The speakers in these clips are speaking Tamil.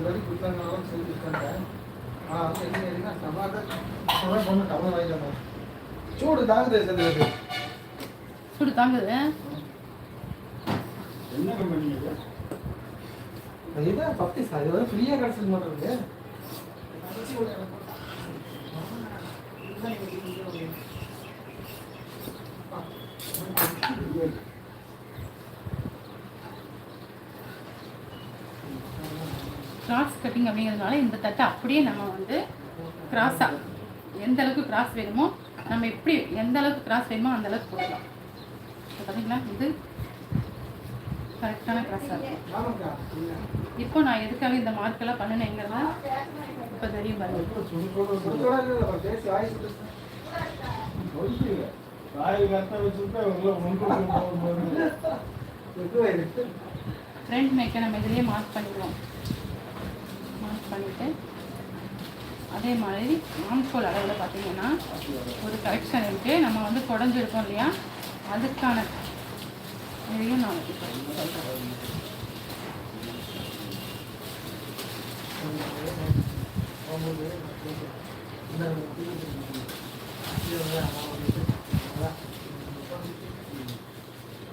ரெண்டு வரி கொடுத்தாங்கனாலும் சொல்லி கொடுத்தாங்க. ஆனால் வந்து என்ன கேட்டீங்கன்னா டமாட்டர் பொண்ணு டமாட்டர் வாங்கிக்கணும் சூடு தாங்குது சந்திரது சூடு தாங்குது? என்ன கம்பெனி இது இதுதான் பப்டி சார்? இது வந்து ஃப்ரீயாக கிடச்சிருக்க மாட்டேங்குது கிராஸ் கட்டிங் அப்படிங்கிறதுனால இந்த தட்டை அப்படியே நம்ம வந்து கிராஸாக எந்த அளவுக்கு கிராஸ் வேணுமோ நம்ம எப்படி எந்த அளவுக்கு கிராஸ் வேணுமோ அந்த அளவுக்கு போடலாம் இப்போ பார்த்தீங்களா இது கரெக்டான கிராஸாக இருக்கும் இப்போ நான் எதுக்காக இந்த மார்க்கெல்லாம் பண்ணினேங்கிறத இப்போ தெரியும் பாருங்க. ஃப்ரெண்ட் ஃப்ரண்ட் மேக்கை நம்ம இதுலேயே மார்க் பண்ணிடுவோம் மார்க் பண்ணிவிட்டு அதே மாதிரி ஆம்கோல் அளவில் பார்த்தீங்கன்னா ஒரு கரெக்ஷன் இருக்குது நம்ம வந்து குடஞ்சிருக்கோம் இல்லையா? அதுக்கான இதையும் நான் சொல்கிறேன்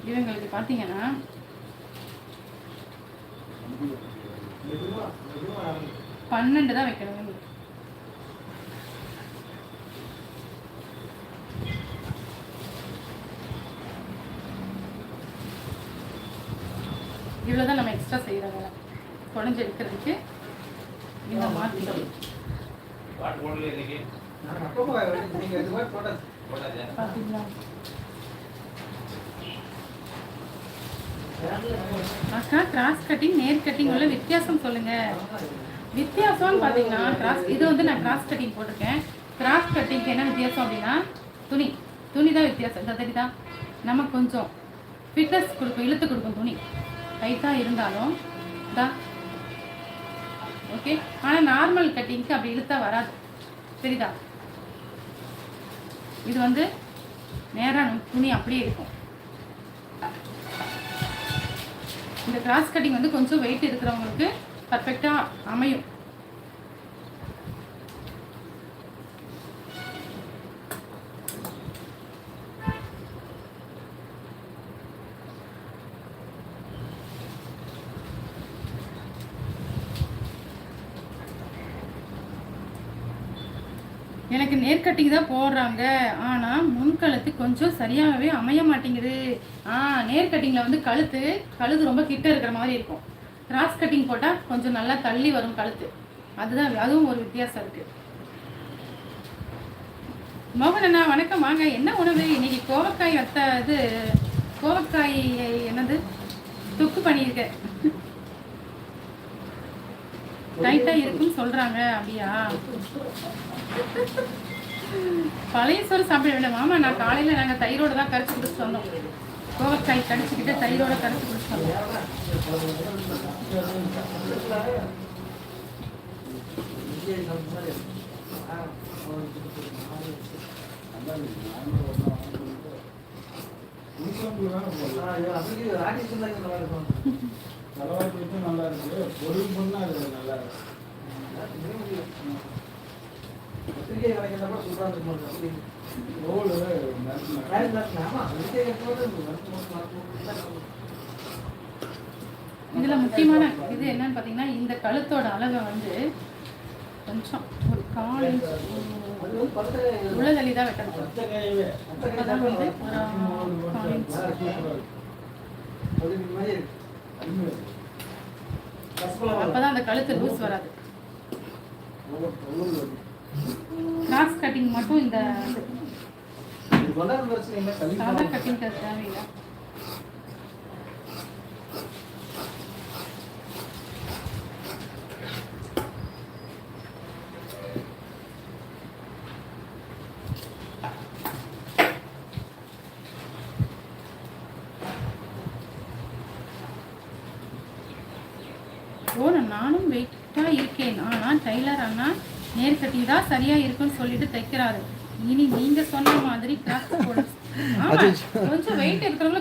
இவங்களுக்கு பார்த்தீங்கன்னா பன்னெண்டு தான் வைக்கணும் இவங்களுக்கு இவ்வளோ தான் நம்ம எக்ஸ்ட்ரா செய்கிற வேலை குழஞ்சி எடுக்கிறதுக்கு இந்த மாதிரி பார்த்தீங்களா அக்கா கிராஸ் கட்டிங் நேர் கட்டிங் உள்ள வித்தியாசம் சொல்லுங்க. வித்தியாசம்னு பார்த்தீங்கன்னா கிராஸ் இது வந்து நான் கிராஸ் கட்டிங் போட்டிருக்கேன். கிராஸ் கட்டிங்க்கு என்ன வித்தியாசம் அப்படின்னா துணி. துணி தான் வித்தியாசம். இந்த தெரியுதா நம்ம கொஞ்சம் ஃபிட்னஸ் கொடுக்கும் இழுத்து கொடுக்கும் துணி. டைட்டாக இருந்தாலும் தா ஓகே ஆனால் நார்மல் கட்டிங்க்கு அப்படி இழுத்தா வராது. சரிதா இது வந்து நேராக துணி அப்படியே இருக்கும். இந்த கிராஸ் கட்டிங் வந்து கொஞ்சம் வெயிட் இருக்கிறவங்களுக்கு பர்ஃபெக்டாக அமையும். எனக்கு நேர்கட்டிங் தான் போடுறாங்க. ஆனால் முன்கழுத்து கொஞ்சம் சரியாகவே அமைய மாட்டேங்குது. ஆ நேர் கட்டிங்கில் வந்து கழுத்து கழுத்து ரொம்ப கிட்ட இருக்கிற மாதிரி இருக்கும். கிராஸ் கட்டிங் போட்டால் கொஞ்சம் நல்லா தள்ளி வரும் கழுத்து. அதுதான் அதுவும் ஒரு வித்தியாசம் இருக்குது மோகன் அண்ணா வணக்கம். வாங்க என்ன உணவு? இன்னைக்கு கோவக்காய் வத்த இது கோவக்காய் என்னது? தொக்கு பண்ணியிருக்கேன் டைட்டாக இருக்குன்னு சொல்கிறாங்க அப்படியா? பழைய சோறு சாப்பிட வேண்டாம். மாமா நான் காலையில் நாங்கள் தயிரோடு தான் கரைச்சி குடிச்சிட்டு வந்தோம். கோவக்காய் கடிச்சிக்கிட்டு தயிரோட கரைச்சி குடிச்சிட்டு வந்தோம். நல்லா இருக்கு. பொருள் பண்ணா அது நல்லா இருக்கு. இதுல முக்கியமான இது என்னன்னு பார்த்தீங்கன்னா இந்த கழுத்தோட அளவை வந்து கொஞ்சம் ஒரு கால் இன்ச் தான் வெட்டணும். அப்பதான் வந்து ஒரு கால் இன்ச். அப்பதான் அந்த கழுத்து லூஸ் வராது. கிராஸ் கட்டிங் மட்டும் இந்த சாதா கட்டிங் தேவையில்லை. நானும் வெயிட்டாக இருக்கேன். ஆனால் டைலர் அண்ணா நேர் கட்டிங் தான் சரியாக இருக்குன்னு சொல்லிட்டு தைக்கிறாரு. இனி நீங்க சொன்ன மாதிரி கிராஸ் கொஞ்சம் வெயிட் இருக்கிறவங்க